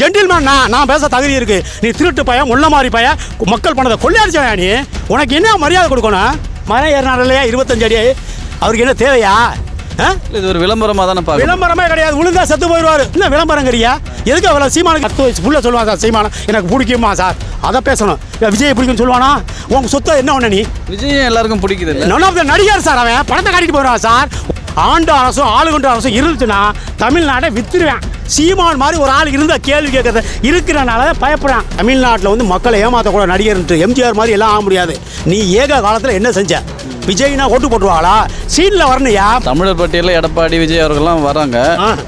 Gentleman நான் நான் பேச தகுதி இருக்கு. நீ திருட்டு பையன் முள்ள மாதிரி பையன் மக்கள் பணத்தை கொள்ளையடிச்சவன் நீ. உனக்கு என்ன மரியாதை கொடுக்கணும்? மரம் ஏறினார் இல்லையா? இருபத்தஞ்சு அடி. அவருக்கு என்ன தேவையா? இது ஒரு விளம்பரமாக தானே பார்க்கணும். விளம்பரமே கிடையாது. விழுந்தா செத்து போயிடுவாரு. என்ன விளம்பரங்கிறியா எதுக்கு அவ்வளோ சீமானுக்கு பத்து வயசு புள்ள சொல்லுவான் சார் சீமானம் எனக்கு பிடிக்குமா சார்? அதை பேசணும். விஜய் பிடிக்கும்னு சொல்லுவானா? உங்க சொத்தை என்ன ஒண்ணு நீ? விஜய் எல்லாருக்கும் பிடிக்குது நன் ஆஃப் த நடிகர் சார் அவன். பணத்தை காட்டிட்டு போயிடுவான் சார். ஆண்டு அரசும் ஆளுகொண்ட அரசும் இருந்துச்சுன்னா தமிழ்நாட்டை வித்துருவேன். சீமான் மாதிரி ஒரு ஆள் இருந்தால் கேள்வி கேட்கறது. இருக்கிறனால பயப்படுறான். தமிழ்நாட்டில் வந்து மக்களை ஏமாற்றக்கூட நடிகர்ன்ட்டு எம்ஜிஆர் மாதிரி எல்லாம் ஆக முடியாது. நீ ஏக காலத்தில் என்ன செஞ்ச? விஜய்னா ஓட்டு போட்டுருவாங்களா சீனில் வரணையா தமிழர் பட்டியலில் எடப்பாடி விஜய் அவர்கள்லாம் வராங்க.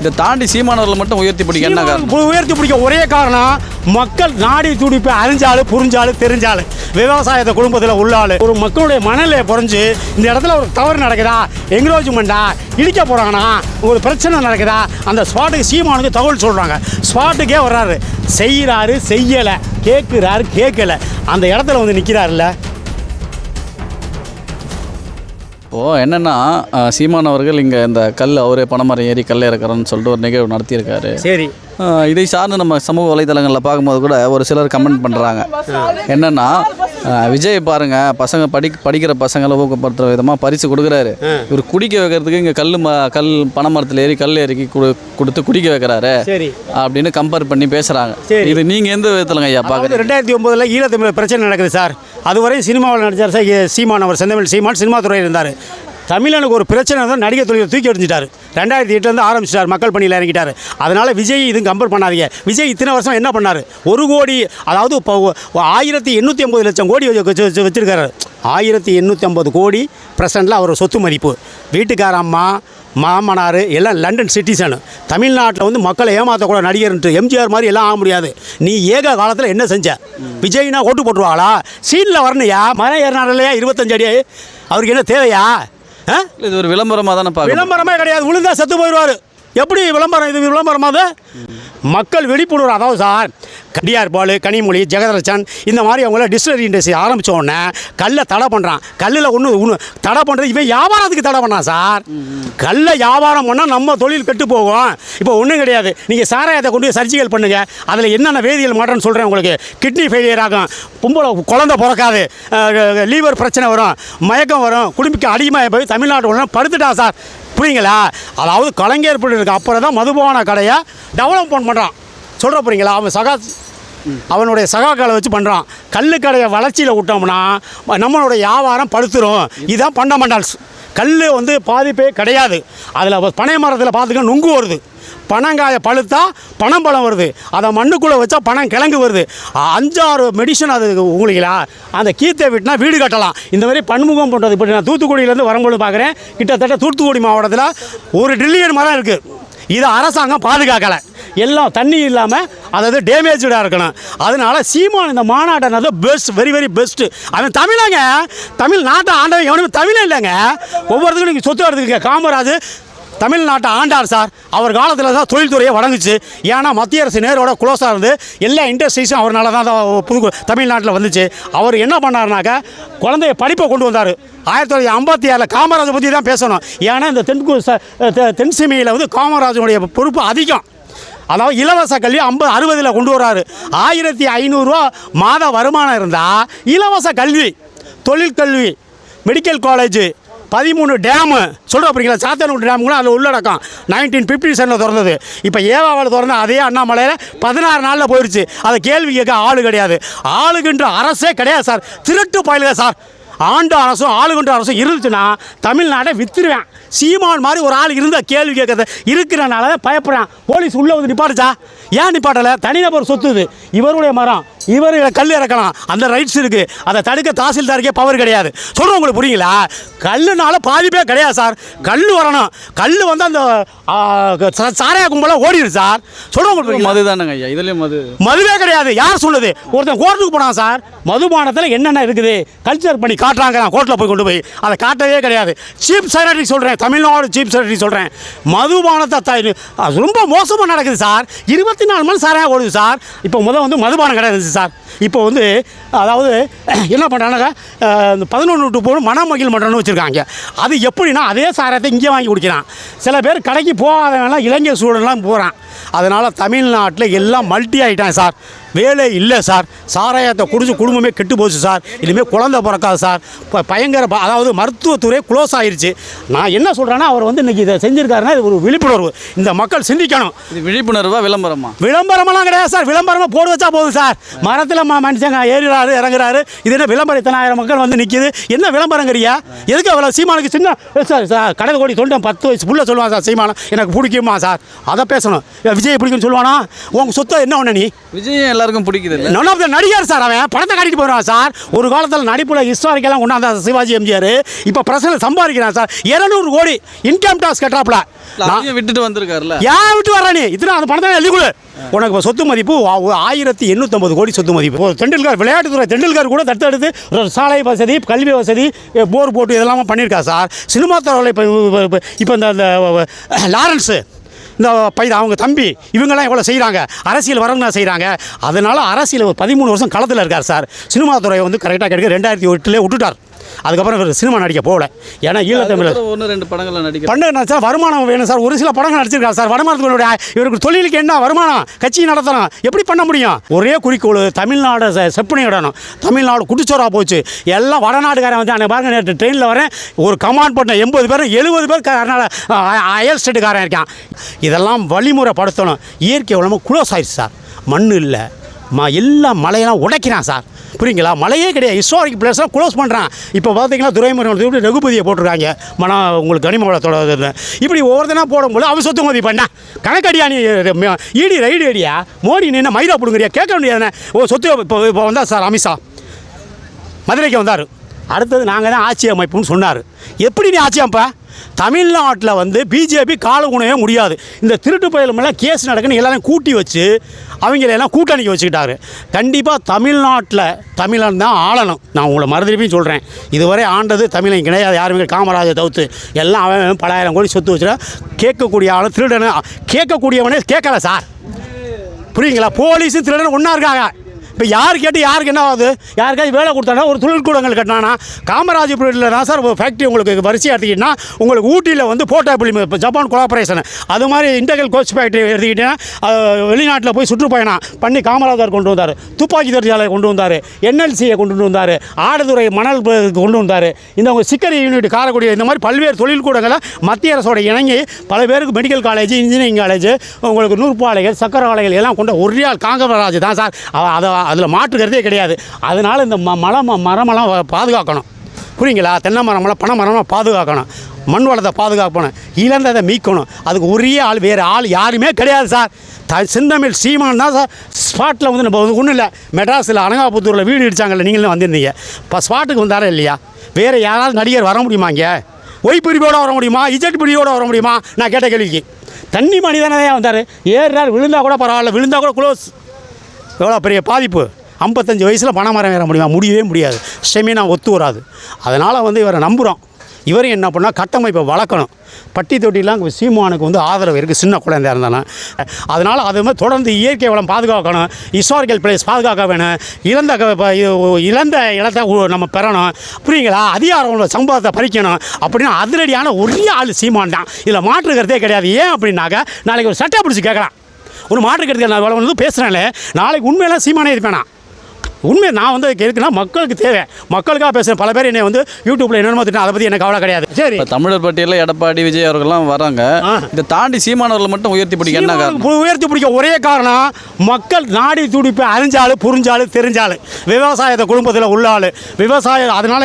இதை தாண்டி சீமானவர்கள் மட்டும் உயர்த்தி பிடிக்க என்ன காரணம்? உயர்த்தி பிடிக்க ஒரே காரணம் மக்கள் நாடி துடிப்பு அறிஞ்சாலும் புரிஞ்சாலும் தெரிஞ்சாலும். விவசாயத்தை குடும்பத்தில் உள்ளாள். ஒரு மக்களுடைய மனநிலையை புரிஞ்சு இந்த இடத்துல ஒரு தவறு நடக்குதா? என்க்ரோச்மெண்டா இடிக்க போகிறாங்கன்னா ஒரு பிரச்சனை நடக்குதா? அந்த ஸ்பாட்டுக்கு சீமானுக்கு தகவல் சொல்கிறாங்க ஸ்பாட்டுக்கே வர்றாரு. செய்கிறாரு செய்யலை. கேட்குறாரு கேட்கல. அந்த இடத்துல வந்து நிற்கிறாருல்ல இப்போது என்னென்னா சீமான் அவர்கள் இங்கே இந்த கல் அவரே பணமரம் ஏறி கல் இறக்குறோன்னு சொல்லிட்டு ஒரு நிகழ்வு நடத்தியிருக்காரு. சரி. இதை சார்ந்து நம்ம சமூக வலைதளங்களில் பார்க்கும்போது கூட ஒரு சிலர் கமெண்ட் பண்ணுறாங்க என்னென்னா விஜய் பாருங்க பசங்க படி படிக்கிற பசங்களை ஊக்கப்படுத்துகிற விதமாக பரிசு கொடுக்குறாரு. இவர் குடிக்க வைக்கிறதுக்கு இங்கே கல் ம கல் பனைமரத்தில் ஏறி கல் கொடு கொடுத்து குடிக்க வைக்கிறாரு. அப்படின்னு கம்பேர் பண்ணி பேசுகிறாங்க. இது நீங்கள் எந்த விதத்துலங்க ஐயா பார்க்குறீங்க? அதாவது ரெண்டாயிரத்தி ஒம்போதில் ஈழத்தமிழ் பிரச்சனை நடக்குது சார். அதுவரை சினிமாவில் நடிச்சார் சார் சீமான். அவர் செந்தமிழ் சீமான் சினிமா துறையில் இருந்தார். தமிழனுக்கு ஒரு பிரச்சனை தான் நடிகர் தொழிலை தூக்கி எறிஞ்சிட்டாரு. ரெண்டாயிரத்தி எட்டுலேருந்து ஆரம்பிச்சிட்டார். மக்கள் பணியில் இறங்கிட்டார். அதனால் விஜய் இதுவும் கம்பேர் பண்ணாதீங்க. விஜய் இத்தனை வருஷம் என்ன பண்ணார்? ஒரு கோடி அதாவது இப்போ ஆயிரத்தி எண்ணூற்றி ஐம்பது லட்சம் கோடி வச்சு- வச்சு- வச்சு- ஆயிரத்தி எண்ணூற்றி ஐம்பது கோடி பிரசண்டில் அவர் சொத்து மதிப்பு. வீட்டுக்கார அம்மா மாமனார் எல்லாம் லண்டன் சிட்டிசனு. தமிழ்நாட்டில் வந்து மக்களை ஏமாற்றக்கூட நடிகர்ன்ட்டு எம்ஜிஆர் மாதிரி எல்லாம் ஆக முடியாது. நீ ஏக காலத்தில் என்ன செஞ்ச? விஜய்னா ஓட்டு போட்டுருவாங்களா சீனில் வரணையா மரம் ஏறினாரில்லையா இல்லையா? இருபத்தஞ்சு அடி. அவருக்கு என்ன தேவையா? இது ஒரு விளம்பரமாக தானே பார்க்கணும். விளம்பரமே கிடையாது. விழுந்தா செத்து போயிடுவார். எப்படி விளம்பரம்? இது விளம்பரமா அது? மக்கள் விழிப்புணர்வு அதாவது சார் கடியார் பாலு கனிமொழி ஜெகதரச்சன் இந்த மாதிரி அவங்கள டிஸ்டிலரி இண்டஸ்ட்ரி ஆரம்பித்த உடனே கல்லை தடை பண்ணுறான் கல்லில் ஒன்று ஒன்று தடை பண்ணுறது இவன் வியாபாரத்துக்கு தடை பண்ணான் சார். கல்லை வியாபாரம் பண்ணால் நம்ம தொழில் கெட்டு போகும். இப்போ ஒன்றும் கிடையாது. நீங்கள் சாராயத்தை கொண்டு போய் சர்ஜிக்கல் பண்ணுங்க. அதில் என்னென்ன வேதியியல் மாற்றம்னு சொல்கிறேன் உங்களுக்கு. கிட்னி ஃபெயிலியர் ஆகும். பொம்பளை குழந்தை பிறக்காது. லீவர் பிரச்சனை வரும். மயக்கம் வரும். குடும்பிக்கு அதிகமாக போய் தமிழ்நாட்டு உடனே படுத்துட்டான் சார். புரியுங்களா? அதாவது கலைஞர் இருக்கு அப்புறம் தான் மதுபான கடையை டெவலப்மெண்ட் பண்ணுறான் சொல்கிற புரியுங்களா? அவன் சகா அவனுடைய சகாக்களை வச்சு பண்ணுறான் கல்லு கடையை வளர்ச்சியில் விட்டோம்னா நம்மளுடைய வியாபாரம் படுத்துரும். இதுதான் ஃபண்டமெண்டல்ஸ் கல் வந்து பாதிப்பே கிடையாது. அதில் பனை மரத்தில் பார்த்துக்க நுங்கு வருது. பனங்காய பழுத்தா பனம் பழம் வருது. அதை மண்ணுக்குள்ளே வச்சா பனம் கிழங்கு வருது. அஞ்சாறு மெடிசன் அது உங்களுக்குலா. அந்த கீத்தை விட்டுனா வீடு கட்டலாம். இந்த மாதிரி பன்முகம் பண்ணுறது இப்படி நான் தூத்துக்குடியிலேருந்து வரும்போது பார்க்குறேன். கிட்டத்தட்ட தூத்துக்குடி மாவட்டத்தில் ஒரு ட்ரில்லியன் மரம் இருக்குது இதை அரசாங்கம் பாதுகாக்கலை. எல்லாம் தண்ணி இல்லாமல் அதாவது டேமேஜாக இருக்கணும். அதனால சீமான் இந்த மாநாட்டை பெஸ்ட் வெரி வெரி பெஸ்ட்டு அவன் தமிழங்க. தமிழ் நாட்டை ஆண்டவன் எவனுமே தமிழே இல்லைங்க. ஒவ்வொருத்துக்கும் நீங்கள் சொத்து எடுத்துக்கங்க. காமராஜ் தமிழ்நாட்டை ஆண்டார் சார். அவர் காலத்தில் தான் தொழில்துறையை வழங்குச்சு. ஏன்னா மத்திய அரசு நேரோட குளோஸாக இருந்து எல்லா இண்டஸ்ட்ரீஸும் அவரால் தான் புது தமிழ்நாட்டில் வந்துச்சு. அவர் என்ன பண்ணாருனாக்கா குழந்தைய படிப்பை கொண்டு வந்தார். ஆயிரத்தி தொள்ளாயிரத்தி ஐம்பத்தி ஆறில் காமராஜை பற்றி தான் பேசணும். ஏன்னா இந்த தென்கு ச- தெ- தென் வந்து காமராஜனுடைய பொறுப்பு அதிகம். அதாவது இலவச கல்வி ஐம்பது அறுபதில் கொண்டு வர்றாரு. ஆயிரத்தி ஐநூறுரூவா மாத வருமானம் இருந்தால் இலவச கல்வி தொழிற்கல்வி மெடிக்கல் காலேஜு பதிமூணு டேமு சொல்கிறோம் அப்படிங்களா சாத்தானூர் டேம் கூட அதில் உள்ளடக்கம். நைன்டீன் ஃபிஃப்டி செவனில் திறந்தது. இப்போ ஏவாவில் திறந்த அதே அண்ணாமலையில் பதினாறு நாளில் போயிடுச்சு அதை கேள்வி கேட்க ஆள் கிடையாது. ஆளுகின்ற அரசே கிடையாது சார். திருட்டு பயலுங்க சார். ஆண்டு அரசும் ஆளுகின்ற அரசும் இருந்துச்சுன்னா தமிழ்நாட்டை வித்துருவேன். சீமான் மாதிரி ஒரு ஆள் இருந்தால் கேள்வி கேட்கறது. இருக்கிறனால தான் பயப்படுறான். போலீஸ் உள்ளே வந்து நிப்பாட்டுச்சா? ஏன் நிப்பாட்டலை? தனிநபர் சொத்து இது. இவருடைய மரம். இவர் கல் இறக்கலாம். அந்த ரைட்ஸ் இருக்குது அதை தடுக்க தாசில்தாருக்கே பவர் கிடையாது. சொல்கிறேன் உங்களுக்கு புரியுங்களா? கல்லுனால பாதிப்பே கிடையாது சார். கல் வரணும். கல் வந்து அந்த சாராய கும்பலாக ஓடிடுது சார். சொல்கிறேன் உங்களுக்கு? மது தானேங்க ஐயா. இதுலேயும் மது. மதுவே கிடையாது. யார் சொல்லுது? ஒருத்தன் கோர்ட்டுக்கு போனான் சார். மதுபானத்தில் என்னென்ன இருக்குது? கல்ச்சர் பண்ணி காட்டுறாங்க நான் கோர்ட்டில் போய் கொண்டு போய். அதை காட்டவே கிடையாது. சீப் செக்ரட்டரி சொல்கிறேன் தமிழ்நாடு சீப் செக்ரட்டரி சொல்கிறேன் மதுபானத்தை த- அது ரொம்ப மோசமாக நடக்குது சார். இருபத்தி நாலு மணி சாராக ஓடுது சார். இப்போ முதல் வந்து மதுபானம் கிடையாது சார். இப்போ வந்து அதாவது என்ன பண்ணுறாங்க இந்த பதினொன்று டு போகணும் மணமகிழ் மன்றம்னு வச்சுருக்காங்க. அது எப்படின்னா அதே சாரத்தை இங்கே வாங்கி குடிக்கிறான். சில பேர் கடைக்கு போகாதவங்கலாம் இளைஞர் சூழலாம் போகிறான் அதனால் தமிழ்நாட்டில் எல்லாம் மல்டி ஆகிட்டான் சார். வேலை இல்லை சார். சாராயத்தை குடிச்சு குடும்பமே கெட்டு போச்சு சார். இனிமேல் குழந்தை பிறக்காது சார். இப்போ பயங்கர அதாவது மருத்துவத்துறை க்ளோஸ் ஆயிருச்சு. நான் என்ன சொல்கிறேன்னா அவர் வந்து இன்றைக்கி இதை செஞ்சுருக்காருன்னா இது ஒரு விழிப்புணர்வு. இந்த மக்கள் சிந்திக்கணும். இது விழிப்புணர்வா விளம்பரமா? விளம்பரமெல்லாம் கிடையாது சார். விளம்பரமாக போடு வச்சா போதும் சார். மரத்தில் மனுஷங்க ஏறுறாரு இறங்குறாரு. இது என்ன விளம்பரம் இத்தனாயிரம் மக்கள் வந்து நிற்கிது என்ன விளம்பரங்கிறியா எதுக்கு அவ்வளோ சீமானுக்கு சின்ன சார் சார் கடல் கோடி தொண்டன் பத்து வயசு புள்ள சொல்லுவான் சார் சீமானம் எனக்கு பிடிக்குமா சார்? அதை பேசணும். விஜய் பிடிக்கும்னு சொல்லுவானா? உங்கள் சொத்தை என்ன ஒன்று நீ? விஜய் எல்லாருக்கும் பிடிக்குது நன் ஆஃப் த நடிகர் சார் அவன் படத்தை காட்டிட்டு போகிறான் சார் ஒரு காலத்தில் நடிப்புல ஹிஸ்டாரிக்கெல்லாம் கொண்டாந்தா சிவாஜி எம்ஜிஆர் இப்போ பிரசனில் சம்பாதிக்கிறான் சார் இரநூறு கோடி இன்கம் டாக்ஸ் கட்டுறாப்புல நான் விட்டுட்டு வந்திருக்காருல்ல ஏன் விட்டு வர நீ இத்தனை அந்த பணத்தை எழுதி கொடு உனக்கு இப்போ சொத்து மதிப்பு ஆயிரத்தி எண்ணூற்றம்பது கோடி சொத்து மதிப்பு ஒரு தெண்டுல்கர் விளையாட்டுத்துறை தெண்டுல்கர் கூட தத்தெடுத்து ஒரு சாலை வசதி கல்வி வசதி போர் போட்டு இதெல்லாம் பண்ணியிருக்கா சார் சினிமா துறையில் இப்போ இப்போ இந்த லாரன்ஸு இந்த பையன் அவங்க தம்பி இவங்கெல்லாம் எவ்வளோ செய்கிறாங்க அரசியல் வரவங்க செய்கிறாங்க அதனால் அரசியல் பதிமூணு வருஷம் களத்தில் இருக்கார் சார். சினிமா துறையை வந்து கரெக்டாக கிடைக்க ரெண்டாயிரத்தி எட்டுலேயே விட்டுட்டார். அதுக்கப்புறம் இவர் சினிமா நடிக்க போகல. ஏன்னா ஈழத்தமிழர் ஒன்று ரெண்டு படங்கள்ல நடிக்கிறார் பண்ண நடிச்சா வருமானம் வேணும் சார். ஒரு சில படங்கள் நடிச்சிருக்காரு சார். வருமானத்துடைய இவருக்கு தொழிலுக்கு என்ன வருமானம்? கட்சி நடத்தணும். எப்படி பண்ண முடியும்? ஒரே குறிக்கோள் தமிழ்நாடு செப்பனை இடணும். தமிழ்நாடு குடிச்சோரா போச்சு. எல்லாம் வடநாடுக்காரன் வந்து பாருங்க நேற்று ட்ரெயினில் வரேன். ஒரு கமாண்ட் பண்ண எண்பது பேர் எழுபது பேர் கர்நாடக அயல் ஸ்டேட்டுக்காரன் இருக்கான். இதெல்லாம் வழிமுறைப்படுத்தணும். இயற்கை வளமாக குளோஸ் ஆயிடுச்சு சார். மண் இல்லை. மா எல்லாம் மலையெல்லாம் உடைக்கிறான் சார். புரியுங்களா? மலையே கிடையாது. ஹிஸ்டாரிக் பிளேஸ்லாம் க்ளோஸ் பண்ணுறான் இப்போ பார்த்தீங்கன்னா துறைமுறை ரகுபதியை போட்டிருக்காங்க. மன உங்களுக்கு கனிம வளத்தோட இப்படி ஒவ்வொருத்தனா போடும்போது அவன் சொத்து மதி பண்ண கணக்கடியா நீ ஈடி ரைடு அடியா மோடி நீ என்ன மைதா பிடுங்குறியா? கேட்க வேண்டியதானே ஓ சொத்து இப்போ இப்போ வந்தார் சார் அமித்ஷா. மதுரைக்கு வந்தார். அடுத்தது நாங்கள் தான் ஆட்சி அமைப்புன்னு சொன்னார். எப்படி நீ ஆட்சி அமைப்ப? தமிழ்நாட்டில் வந்து பிஜேபி கால உணவே முடியாது. இந்த திருட்டு பயலுமெல்லாம் கேஸ் நடக்குன்னு எல்லாரும் கூட்டி வச்சு அவங்கள எல்லாம் கூட்டணிக்கு வச்சுக்கிட்டாரு. கண்டிப்பாக தமிழ்நாட்டில் தமிழன் தான் ஆளணும். நான் உங்களை மறுதிருப்பியும் சொல்கிறேன் இதுவரை ஆண்டது தமிழன் கிடையாது. யாருமே காமராஜர் தவிர்த்து எல்லாம் அவன் பலாயிரம் கோடி சொத்து வச்சுட்டா கேட்கக்கூடிய ஆளும் திருடனை. கேட்கக்கூடியவனே கேட்கல சார். புரியுங்களா போலீஸும் திருடன் ஒன்றா இருக்காங்க. இப்போ யார் கேட்டு யாருக்கு என்ன ஆகுது? யாருக்காவது வேலை கொடுத்தானா ஒரு தொழிற்கூடங்கள் கட்டினானா? காமராஜபுரத்தில் தான் சார் ஃபேக்ட்ரி உங்களுக்கு வரிசையாக எடுத்துக்கிட்டிங்கன்னா உங்களுக்கு ஊட்டியில் வந்து போர்ட்டாபிள் இப்போ ஜப்பான் கொலாபரேஷன் அது மாதிரி இன்டகல் கோச் ஃபேக்ட்ரி எடுத்துக்கிட்டிங்கன்னா வெளிநாட்டில் போய் சுற்றுப்பயணம் பண்ணி காமராஜர் கொண்டு வந்தார். துப்பாக்கி தொழிற்சாலை கொண்டு வந்தார். என்எல்சியை கொண்டு வந்தார். ஆடுதுறை மணல் கொண்டு வந்தார். இந்த உங்கள் சிக்கரி யூனிட் காரக்குடி இந்த மாதிரி பல்வேறு தொழிற்கூடங்களை மத்திய அரசோட இணங்கி பல பேருக்கு மெடிக்கல் காலேஜ் இன்ஜினியரிங் காலேஜ் உங்களுக்கு நூற்பாலைகள் சக்கர ஆலைகள் எல்லாம் கொண்ட ஒரே ஆள் காங்கராஜ் தான் சார். அதை அதில் மாற்றுக்கிறதே கிடையாது. அதனால் இந்த ம மலம் மரமெல்லாம் வ- பாதுகாக்கணும். புரியுங்களா? தென்னை மரமெல்லாம் பனை மரமெல்லாம் பாதுகாக்கணும். மண் வளத்தை பாதுகாக்கணும். இழந்ததை மீட்கணும். அதுக்கு ஒரே ஆள் வேறு ஆள் யாருமே கிடையாது சார். த சிந்தமிழ் சீமான் தான் சார். ஸ்பாட்டில் வந்து நம்ம ஒன்றும் இல்லை. மெட்ராஸில் அனகாபுத்தூரில் வீடு இடித்தாங்கல்ல நீங்களும் வந்திருந்தீங்க. இப்போ ஸ்பாட்டுக்கு வந்தாரா இல்லையா? வேறு யாராவது நடிகர் வர முடியுமா இங்கே? ஒய் பிரிவோட வர முடியுமா? இஜட் பிரிவோட வர முடியுமா? நான் கேட்ட கேள்விக்கு. தண்ணி மனிதனே வந்தார். ஏறுறாரு விழுந்தா கூட பரவாயில்ல விழுந்தா கூட க்ளோஸ் எவ்வளோ பெரிய பாதிப்பு? ஐம்பத்தஞ்சு வயசில் பணமரம் ஏற முடியுமா? முடியவே முடியாது. ஸ்டெமினா ஒத்து வராது. அதனால் வந்து இவரை நம்புகிறோம் இவரையும் என்ன பண்ணால் கட்டமைப்பை வளர்க்கணும். பட்டி தொட்டிலாம் சீமானுக்கு வந்து ஆதரவு இருக்குது சின்ன குழந்தையாக இருந்தாலும். அதனால் அது மாதிரி தொடர்ந்து இயற்கை வளம் பாதுகாக்கணும். ஹிஸ்டாரிக்கல் பிளேஸ் பாதுகாக்க வேணும். இழந்த இழந்த இடத்த நம்ம பெறணும். புரியுங்களா? அதிகாரம் சம்பவத்தை பறிக்கணும். அப்படின்னு அதிரடியான ஒரே ஆள் சீமான் தான். இதில் மாற்றுக்கிறதே கிடையாது. ஏன் அப்படின்னாக்க நாளைக்கு ஒரு சட்டை பிடிச்சி கேட்கலாம். ஒரு மாற்று கருத்து நான் வந்து பேசுகிறேன்ல நாளைக்கு உண்மையெல்லாம் சீமானே இருப்பேனா? உண்மை நான் வந்து இருக்குன்னா மக்களுக்கு தேவை. மக்களுக்காக பேசுகிறேன் பல பேர் என்னை வந்து யூடியூப்பில் என்னென்னமோ திட்டம் அதை பற்றி எனக்கு கவலை கிடையாது. சரி. தமிழர் பட்டியலில் எடப்பாடி விஜய் அவர்கள்லாம் வராங்க. ஆ. இதை தாண்டி சீமானவர்களை மட்டும் உயர்த்தி பிடிக்க என்ன காரணம்? உயர்த்தி பிடிக்க ஒரே காரணம் மக்கள் நாடி துடிப்பு அறிஞ்சாலும் புரிஞ்சாலும் தெரிஞ்சாலும் விவசாயத்தை குடும்பத்தில் உள்ள ஆள் விவசாயம் அதனால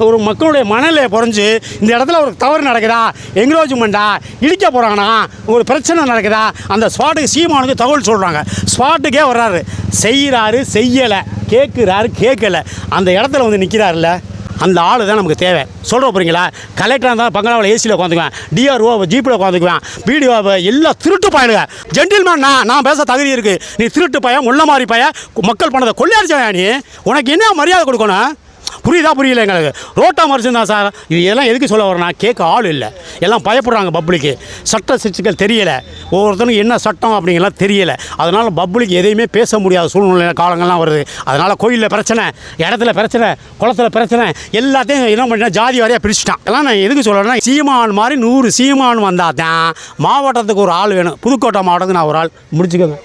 ஒரு மக்களுடைய மனநிலை புரிஞ்சு இந்த இடத்துல ஒரு தவறு நடக்குதா என்க்ரோச்மெண்ட்டா இடிக்க போகிறாங்கன்னா ஒரு பிரச்சனை நடக்குதா அந்த ஸ்பாட்டுக்கு சீமானுக்கு தகவல் சொல்கிறாங்க ஸ்பாட்டுக்கே வர்றாரு. செய்கிறாரு செய்யலை கேட்குறாரு கேட்கலை. அந்த இடத்துல வந்து நிற்கிறாருல்ல அந்த ஆள் தான் நமக்கு தேவை. சொல்கிற போகிறீங்களா கலெக்டராக இருந்தால் பங்களாவில் ஏசியில் உட்காந்துக்குவேன் டிஆர்ஓ ஜீப்பில் உட்காந்துக்குவேன் பிடிஓ எல்லாம் திருட்டு பயனுங்க ஜென்டில்மேன் நான் நான் பேச தகுதி இருக்குது நீ திருட்டு பையன் முள்ள மாதிரி பையன் மக்கள் பணத்தை கொள்ளையடிச்சவன் நீ. உனக்கு என்ன மரியாதை கொடுக்கணும்? புரியுதா? புரியல எங்களுக்கு. ரோட்டா மறுச்சிருந்தா தான் சார் இது எல்லாம் எதுக்கு சொல்ல வரேன்னா கேட்க ஆள் இல்லை. எல்லாம் பயப்படுறாங்க பப்ளிக்கு. சட்ட சிச்சுக்கள் தெரியலை. ஒவ்வொருத்தனுக்கும் என்ன சட்டம் அப்படிங்கலாம் தெரியலை. அதனால் பப்ளிக் எதையுமே பேச முடியாத சூழ்நிலை காலங்கள்லாம் வருது. அதனால் கோயிலில் பிரச்சனை இடத்துல பிரச்சனை குளத்துல பிரச்சனை எல்லாத்தையும் என்ன பண்ணிட்டா ஜாதி வாரியாக பிரிச்சுட்டான். எல்லாம் நான் எதுக்கு சொல்கிறேன்னா சீமான் மாதிரி நூறு சீமான் வந்தால் தான் மாவட்டத்துக்கு ஒரு ஆள் வேணும். புதுக்கோட்டை மாவட்டத்துக்கு நான் ஒரு ஆள் முடிச்சுக்கோங்க.